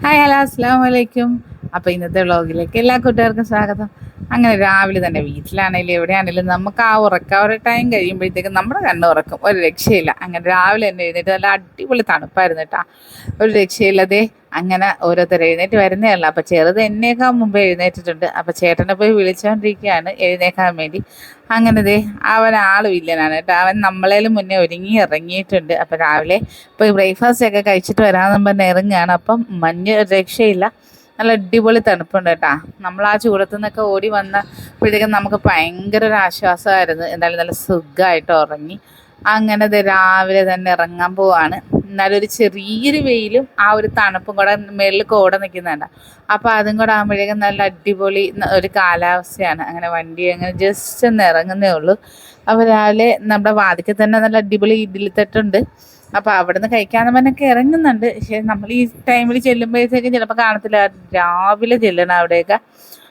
Hi hello അസ്സാം വലൈക്കും അപ്പോൾ ഇന്നത്തെ വ്ളോഗിലേക്ക് എല്ലാ കൂട്ടുകാർക്കും സ്വാഗതം. അങ്ങനെ രാവിലെ തന്നെ വീട്ടിലാണെങ്കിലും എവിടെയാണെങ്കിലും നമുക്ക് ആ ഉറക്കം ഒരു ടൈം കഴിയുമ്പോഴത്തേക്കും നമ്മുടെ കണ്ണ് ഉറക്കും. ഒരു രക്ഷയില്ല. അങ്ങനെ രാവിലെ തന്നെ എഴുന്നേറ്റ് നല്ല അടിപൊളി തണുപ്പായിരുന്നു കേട്ടോ. ഒരു രക്ഷയില്ലതേ അങ്ങനെ ഓരോരുത്തർ എഴുന്നേറ്റ് വരുന്നേ ഉള്ളൂ. അപ്പോൾ ചെറുത് എന്നേക്കാൾ മുമ്പ് എഴുന്നേറ്റിട്ടുണ്ട്. അപ്പോൾ ചേട്ടനെ പോയി വിളിച്ചുകൊണ്ടിരിക്കുകയാണ് എഴുന്നേക്കാൻ വേണ്ടി. അങ്ങനെ ദേ അവൻ ആൾ വില്ലനാണ് കേട്ടോ. അവൻ നമ്മളേലും മുന്നേ ഒരുങ്ങി ഇറങ്ങിയിട്ടുണ്ട്. അപ്പോൾ രാവിലെ പോയി ബ്രേക്ക്ഫാസ്റ്റ് ഒക്കെ കഴിച്ചിട്ട് വരാമെന്ന് പറഞ്ഞ് ഇറങ്ങുകയാണ്. അപ്പം മഞ്ഞ് രക്ഷയില്ല. നല്ല അടിപൊളി തണുപ്പുണ്ട് കേട്ടാ. നമ്മൾ ആ ചൂടത്തു നിന്നൊക്കെ ഓടി വന്നപ്പോഴത്തേക്കും നമുക്ക് ഭയങ്കര ഒരു ആശ്വാസമായിരുന്നു. എന്തായാലും നല്ല സുഖമായിട്ട് ഉറങ്ങി. അങ്ങനെ രാവിലെ തന്നെ ഇറങ്ങാൻ പോവാണ്. എന്നാലും ഒരു ചെറിയൊരു വെയിലും ആ ഒരു തണുപ്പും കൂടെ മേളിൽ കോട നിൽക്കുന്നുണ്ട്. അപ്പോൾ അതും കൂടെ ആകുമ്പോഴേക്കും നല്ല അടിപൊളി ഒരു കാലാവസ്ഥയാണ്. അങ്ങനെ വണ്ടി അങ്ങനെ ജസ്റ്റ് ഒന്ന് ഇറങ്ങുന്നേ ഉള്ളൂ. അപ്പോൾ രാവിലെ നമ്മുടെ വാതിക്കൽ തന്നെ നല്ല അടിപൊളി ഇഡ്ഡലിത്തട്ടുണ്ട് അപ്പോൾ അവിടുന്ന് പറഞ്ഞൊക്കെ ഇറങ്ങുന്നുണ്ട്. പക്ഷേ നമ്മൾ ഈ ടൈമിൽ ചെല്ലുമ്പോഴത്തേക്കും ചിലപ്പോൾ കാണത്തില്ല. രാവിലെ ചെല്ലണം അവിടെയൊക്കെ.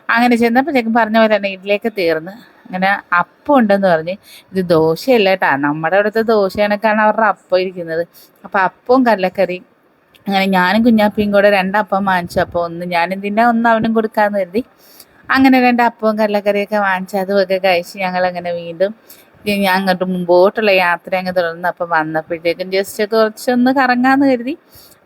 അങ്ങനെ ചെന്നപ്പോൾ ചേക്കൻ പറഞ്ഞ പോലെ തന്നെ ഇഡ്ഡലിയൊക്കെ തീർന്ന്. അങ്ങനെ അപ്പം ഉണ്ടെന്ന് പറഞ്ഞ്. ഇത് ദോശയല്ല കേട്ടാ. നമ്മുടെ അവിടുത്തെ ദോശ കണക്കാണ് അവരുടെ അപ്പം ഇരിക്കുന്നത്. അപ്പം അപ്പവും കല്ലക്കറി അങ്ങനെ ഞാനും കുഞ്ഞാപ്പിയും കൂടെ രണ്ടപ്പം വാങ്ങിച്ചു. അപ്പോൾ ഒന്ന് ഞാനും തിന്നാ ഒന്ന് അവനും കൊടുക്കാമെന്ന് കരുതി. അങ്ങനെ രണ്ട് അപ്പവും കടലക്കറിയൊക്കെ വാങ്ങിച്ച് അതുമൊക്കെ കഴിച്ച് ഞങ്ങൾ അങ്ങനെ വീണ്ടും ഞാൻ അങ്ങോട്ട് മുമ്പോട്ടുള്ള യാത്ര അങ്ങ് തുടർന്ന് അപ്പം വന്നപ്പോഴത്തേക്കും ജസ്റ്റ് കുറച്ചൊന്ന് കറങ്ങാന്ന് കരുതി.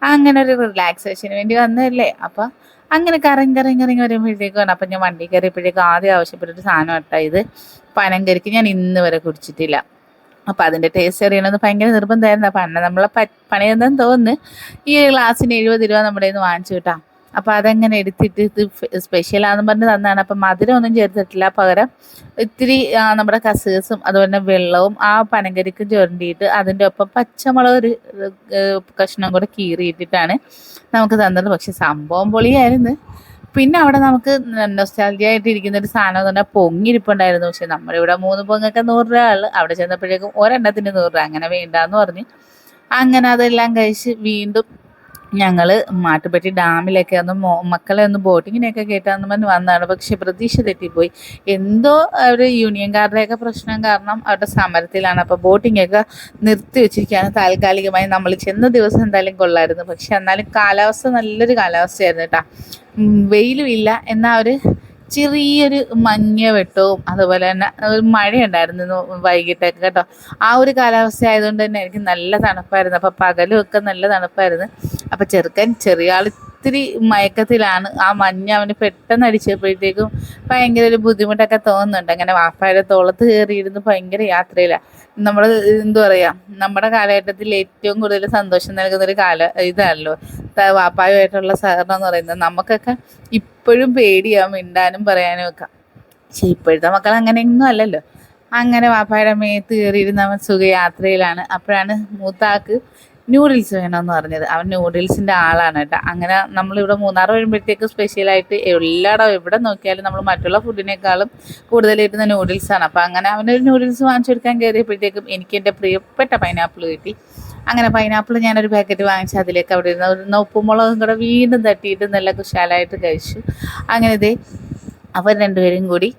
അങ്ങനെ ഒരു റിലാക്സേഷന് വേണ്ടി വന്നതല്ലേ? അപ്പം അങ്ങനെ കറങ്ങി കറങ്ങി കറങ്ങി വരുമ്പോഴത്തേക്കാണ് അപ്പം ഞാൻ വണ്ടി കയറിയപ്പോഴേക്കും ആദ്യം ആവശ്യപ്പെട്ടൊരു സാധനം ഇട്ടാ ഇത്. പനങ്കരിക്ക് ഞാൻ ഇന്ന് വരെ കുടിച്ചിട്ടില്ല. അപ്പം അതിന്റെ ടേസ്റ്റ് അറിയണമെന്ന് ഭയങ്കര നിർബന്ധമായിരുന്നു. അപ്പം അന്ന നമ്മളെ പ പണിയെന്തെന്ന് തോന്നുന്നു? ഈ ഗ്ലാസ്സിന് എഴുപത് രൂപ നമ്മുടെ നിന്ന് വാങ്ങിച്ചു കിട്ടാം. അപ്പം അതങ്ങനെ എടുത്തിട്ട് ഇത് സ്പെഷ്യലാന്ന് പറഞ്ഞ് തന്നാണ്. അപ്പം മധുരം ഒന്നും ചേർത്തിട്ടില്ല. പകരം ഇത്തിരി നമ്മുടെ കസേഴ്സും അതുപോലെ തന്നെ വെള്ളവും ആ പനങ്കരിക്ക് ചുരണ്ടിയിട്ട് അതിന്റെ ഒപ്പം പച്ചമുളക് ഒരു കഷ്ണം കൂടെ കീറിയിട്ടിട്ടാണ് നമുക്ക് തന്നത്. പക്ഷെ സംഭവം പൊളിയായിരുന്നു. പിന്നെ അവിടെ നമുക്ക് നൊസ്റ്റാലജി ആയിട്ട് ഇരിക്കുന്ന ഒരു സാധനം എന്ന് പറഞ്ഞാൽ പൊങ്ങിരിപ്പുണ്ടായിരുന്നു. പക്ഷെ നമ്മുടെ ഇവിടെ മൂന്ന് പൊങ്ങൊക്കെ നൂറ് രൂപ ഉള്ളു. അവിടെ ചെന്നപ്പോഴേക്കും ഒരെണ്ണത്തിന് നൂറ് രൂപ. അങ്ങനെ വേണ്ടാന്ന് പറഞ്ഞ് അങ്ങനെ അതെല്ലാം കഴിച്ച് വീണ്ടും ഞങ്ങൾ മാട്ടുപ്പെട്ടി ഡാമിലൊക്കെ ഒന്ന് മക്കളെ ഒന്ന് ബോട്ടിങ്ങിനൊക്കെ കേട്ടാന്ന് പറഞ്ഞ് വന്നതാണ്. പക്ഷെ പ്രതീക്ഷ തെറ്റിപ്പോയി. എന്തോ ഒരു യൂണിയൻകാരുടെയൊക്കെ പ്രശ്നം കാരണം അവരുടെ സമരത്തിലാണ്. അപ്പോൾ ബോട്ടിംഗ് ഒക്കെ നിർത്തി വെച്ചിരിക്കുകയാണ് താൽക്കാലികമായി. നമ്മൾ ചെന്ന ദിവസം എന്തായാലും കൊള്ളായിരുന്നു. പക്ഷെ എന്നാലും കാലാവസ്ഥ നല്ലൊരു കാലാവസ്ഥയായിരുന്നു കേട്ടോ. വെയിലും ഇല്ല. എന്നാൽ ഒരു ചെറിയൊരു മഞ്ഞ വെട്ടവും അതുപോലെ തന്നെ ഒരു മഴയുണ്ടായിരുന്നു വൈകിട്ടൊക്കെ കേട്ടോ. ആ ഒരു കാലാവസ്ഥ ആയതുകൊണ്ട് തന്നെ എനിക്ക് നല്ല തണുപ്പായിരുന്നു. അപ്പോൾ പകലും ഒക്കെ നല്ല തണുപ്പായിരുന്നു. അപ്പോൾ ചെറുക്കൻ ചെറിയ ആൾ ഇത്തിരി മയക്കത്തിലാണ്. ആ മഞ്ഞ് അവന് പെട്ടെന്ന് അടിച്ചപ്പോഴത്തേക്കും ഭയങ്കര ഒരു ബുദ്ധിമുട്ടൊക്കെ തോന്നുന്നുണ്ട്. അങ്ങനെ വാപ്പായുടെ തോളത്ത് കയറിയിരുന്ന് ഭയങ്കര യാത്രയിലാണ് നമ്മൾ എന്താ പറയുക നമ്മുടെ കാലഘട്ടത്തിൽ ഏറ്റവും കൂടുതൽ സന്തോഷം നൽകുന്ന ഒരു കാല ഇതാണല്ലോ വാപ്പായുമായിട്ടുള്ള സഹകരണം എന്ന് പറയുന്നത് നമുക്കൊക്കെ ഇപ്പോഴും പേടിയാവും മിണ്ടാനും പറയാനും ഒക്കെ. പക്ഷെ ഇപ്പോഴത്തെ മക്കൾ അങ്ങനെയൊന്നും അല്ലല്ലോ. അങ്ങനെ വാപ്പായുടെ മേത്ത് കയറിയിരുന്ന അവൻ സുഖയാത്രയിലാണ്. അപ്പോഴാണ് മൂത്താക്ക് നൂഡിൽസ് വേണമെന്ന് പറഞ്ഞത്. അവൻ ന്യൂഡിൽസിന്റെ ആളാണ് കേട്ടോ. അങ്ങനെ നമ്മളിവിടെ മൂന്നാർ വരുമ്പോഴത്തേക്ക് സ്പെഷ്യലായിട്ട് എല്ലായിടം എവിടെ നോക്കിയാലും നമ്മൾ മറ്റുള്ള ഫുഡിനേക്കാളും കൂടുതൽ കിട്ടുന്ന ന്യൂഡിൽസാണ് അപ്പോൾ അങ്ങനെ അവനൊരു ന്യൂഡിൽസ് വാങ്ങിച്ചു കൊടുക്കാൻ കയറിയപ്പോഴത്തേക്കും എനിക്ക് എന്റെ പ്രിയപ്പെട്ട പൈനാപ്പിൾ കിട്ടി. അങ്ങനെ പൈനാപ്പിൾ ഞാനൊരു പാക്കറ്റ് വാങ്ങിച്ച് അതിലേക്ക് അവിടെ ഇരുന്ന്. ഒരു ഉപ്പുമുളകും കൂടെ വീണ്ടും തട്ടിയിട്ട് നല്ല കുശാലായിട്ട് കഴിച്ചു. അങ്ങനെ ഇതേ അവർ രണ്ടുപേരും കൂടി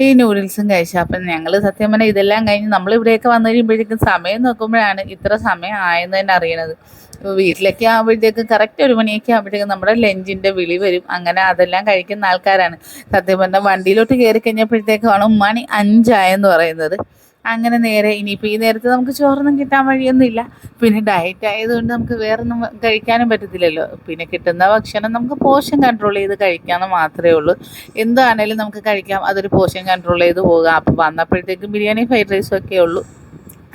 ഈ നൂഡിൽസും കഴിച്ചു. അപ്പം ഞങ്ങൾ സത്യം പറഞ്ഞാൽ ഇതെല്ലാം കഴിഞ്ഞ് നമ്മൾ ഇവിടെയൊക്കെ വന്നു കഴിയുമ്പോഴേക്കും സമയം നോക്കുമ്പോഴാണ് ഇത്ര സമയം ആയെന്ന് തന്നെ അറിയണത്. വീട്ടിലേക്ക് ആകുമ്പോഴത്തേക്കും കറക്റ്റ് ഒരു മണിയൊക്കെ ആകുമ്പോഴത്തേക്കും നമ്മുടെ ലഞ്ചിന്റെ വിളി വരും. അങ്ങനെ അതെല്ലാം കഴിക്കുന്ന ആൾക്കാരാണ്. സത്യം പറഞ്ഞാൽ വണ്ടിയിലോട്ട് കയറി കഴിഞ്ഞപ്പോഴത്തേക്കാണ് മണി അഞ്ചായെന്ന് പറയുന്നത്. അങ്ങനെ നേരെ ഇനിയിപ്പോൾ ഈ നേരത്തെ നമുക്ക് ചോറൊന്നും കിട്ടാൻ വഴിയൊന്നുമില്ല. പിന്നെ ഡയറ്റ് ആയതുകൊണ്ട് നമുക്ക് വേറൊന്നും കഴിക്കാനും പറ്റത്തില്ലല്ലോ. പിന്നെ കിട്ടുന്ന ഭക്ഷണം നമുക്ക് പോഷൻ കൺട്രോൾ ചെയ്ത് കഴിക്കാമെന്ന് മാത്രമേ ഉള്ളൂ. എന്താണേലും നമുക്ക് കഴിക്കാം. അതൊരു പോഷൻ കൺട്രോൾ ചെയ്ത് പോകാം. അപ്പോൾ വന്നപ്പോഴത്തേക്കും ബിരിയാണി ഫ്രൈഡ് റൈസും ഒക്കെ ഉള്ളൂ.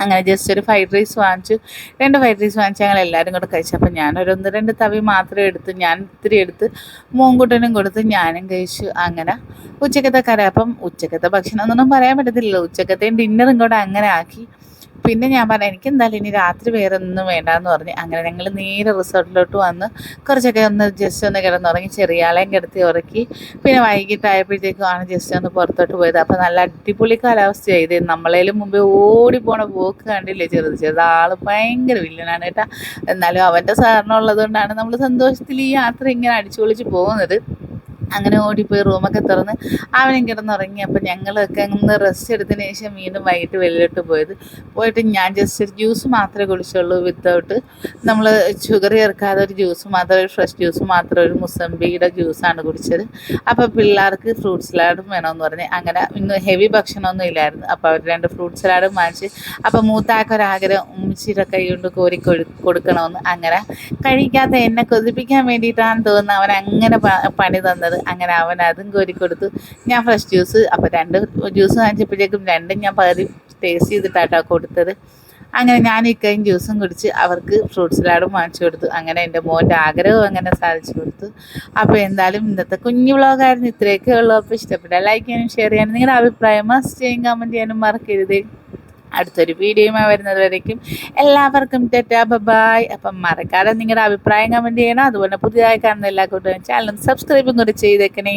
അങ്ങനെ ജസ്റ്റ് ഒരു ഫ്രൈഡ് റൈസ് വാങ്ങിച്ചു. രണ്ട് ഫ്രൈഡ് റൈസ് വാങ്ങിച്ച് ഞങ്ങൾ എല്ലാവരും കൂടെ കഴിച്ചു. അപ്പം ഞാനൊരു ഒന്ന് രണ്ട് തവി മാത്രമേ എടുത്ത് ഞാൻ ഇത്തിരി എടുത്ത് മൂങ്കുട്ടനും കൊടുത്ത് ഞാനും കഴിച്ചു. അങ്ങനെ ഉച്ചക്കത്തെ കറി. അപ്പം ഉച്ചക്കത്തെ ഭക്ഷണം എന്നൊന്നും പറയാൻ പറ്റത്തില്ലല്ലോ. ഉച്ചക്കത്തെയും ഡിന്നറും കൂടെ അങ്ങനെ ആക്കി. പിന്നെ ഞാൻ പറഞ്ഞു എനിക്ക് എന്തായാലും ഇനി രാത്രി വേറെ ഒന്നും വേണ്ടാന്ന് പറഞ്ഞ്. അങ്ങനെ ഞങ്ങൾ നേരെ റിസോർട്ടിലോട്ട് വന്ന് കുറച്ചൊക്കെ ഒന്ന് ജസ്റ്റ് ഒന്ന് കിടന്നുറങ്ങി ചെറിയ ആളെയും കിടത്തി ഉറക്കി. പിന്നെ വൈകിട്ടായപ്പോഴത്തേക്കും ആണ് ജസ്റ്റ് ഒന്ന് പുറത്തോട്ട് പോയത്. അപ്പോൾ നല്ല അടിപൊളി കാലാവസ്ഥയായി. ഇത് നമ്മളേലും മുമ്പേ പോണ പോക്ക് കണ്ടില്ലേ? ചെറുത് ചെറുത് ആൾ ഭയങ്കര വില്ലനാണ് കേട്ടോ. എന്നാലും അവന്റെ സഹകരണം ഉള്ളതുകൊണ്ടാണ് നമ്മൾ സന്തോഷത്തിൽ ഈ യാത്ര ഇങ്ങനെ അടിച്ചു പൊളിച്ച് പോകുന്നത്. അങ്ങനെ ഓടിപ്പോയി റൂമൊക്കെ തുറന്ന് അവനും കിടന്നുറങ്ങി. അപ്പം ഞങ്ങളൊക്കെ ഒന്ന് റെസ്റ്റ് എടുത്തതിന് ശേഷം വീണ്ടും വൈകിട്ട് വെളിയിലോട്ട് പോയത്. പോയിട്ട് ഞാൻ ജസ്റ്റ് ഒരു ജ്യൂസ് മാത്രമേ കുടിച്ചുള്ളൂ വിത്തൗട്ട് നമ്മൾ ഷുഗർ ചേർക്കാതെ ഒരു ജ്യൂസ് മാത്രം ഒരു ഫ്രഷ് ജ്യൂസ് മാത്രം ഒരു മുസമ്പിയുടെ ജ്യൂസാണ് കുടിച്ചത്. അപ്പോൾ പിള്ളേർക്ക് ഫ്രൂട്ട് സലാഡും വേണമെന്ന് പറഞ്ഞ്. അങ്ങനെ ഇന്ന് ഹെവി ഭക്ഷണമൊന്നും ഇല്ലായിരുന്നു. അപ്പോൾ അവർ രണ്ട് ഫ്രൂട്ട് സലാഡും വാങ്ങിച്ച്. അപ്പോൾ മൂത്താക്കൊരാഗ്രഹം ഉമ്മച്ചിയുടെ കൈ കൊണ്ട് കോരി കൊടുക്കണമെന്ന്. അങ്ങനെ കഴിക്കാത്ത എന്നെ കൊതിപ്പിക്കാൻ വേണ്ടിയിട്ടാണ് തോന്നുന്നത്. അവൻ അങ്ങനെ പണി തന്നത്. അങ്ങനെ അവൻ അതും കോരി കൊടുത്തു. ഞാൻ ഫ്രഷ് ജ്യൂസ് അപ്പോൾ രണ്ട് ജ്യൂസ് വാങ്ങിച്ചപ്പോഴേക്കും രണ്ടും ഞാൻ പകുതി ടേസ്റ്റ് ചെയ്തിട്ടാട്ടോ കൊടുത്തത്. അങ്ങനെ ഞാൻ ഇക്കയും ജ്യൂസും കുടിച്ച് അവർക്ക് ഫ്രൂട്ട് സലാഡും വാങ്ങിച്ചു കൊടുത്തു. അങ്ങനെ എന്റെ മോന്റെ ആഗ്രഹവും അങ്ങനെ സാധിച്ചു കൊടുത്തു. അപ്പോൾ എന്തായാലും ഇന്നത്തെ കുഞ്ഞു വ്ളോഗായിരുന്നു ഇത്രയൊക്കെ ഉള്ളൂ. അപ്പോൾ ഇഷ്ടപ്പെട്ടാൽ ലൈക്ക് ചെയ്യാനും ഷെയർ ചെയ്യാനും നിങ്ങളുടെ അഭിപ്രായം മസ്റ്റ് ചെയ്യും കമന്റ് ചെയ്യാനും മറക്കരുത്. അടുത്തൊരു വീഡിയോയുമായി വരുന്നത് വരയ്ക്കും എല്ലാവർക്കും ടെറ്റാ ബൈ അപ്പം മറക്കാതെ നിങ്ങളുടെ അഭിപ്രായം കമന്റ് ചെയ്യണം. അതുപോലെ പുതിയതായി കാണുന്ന എല്ലാ കൂട്ടുകാരും ചാനലും സബ്സ്ക്രൈബും കൂടി ചെയ്തേക്കണേ.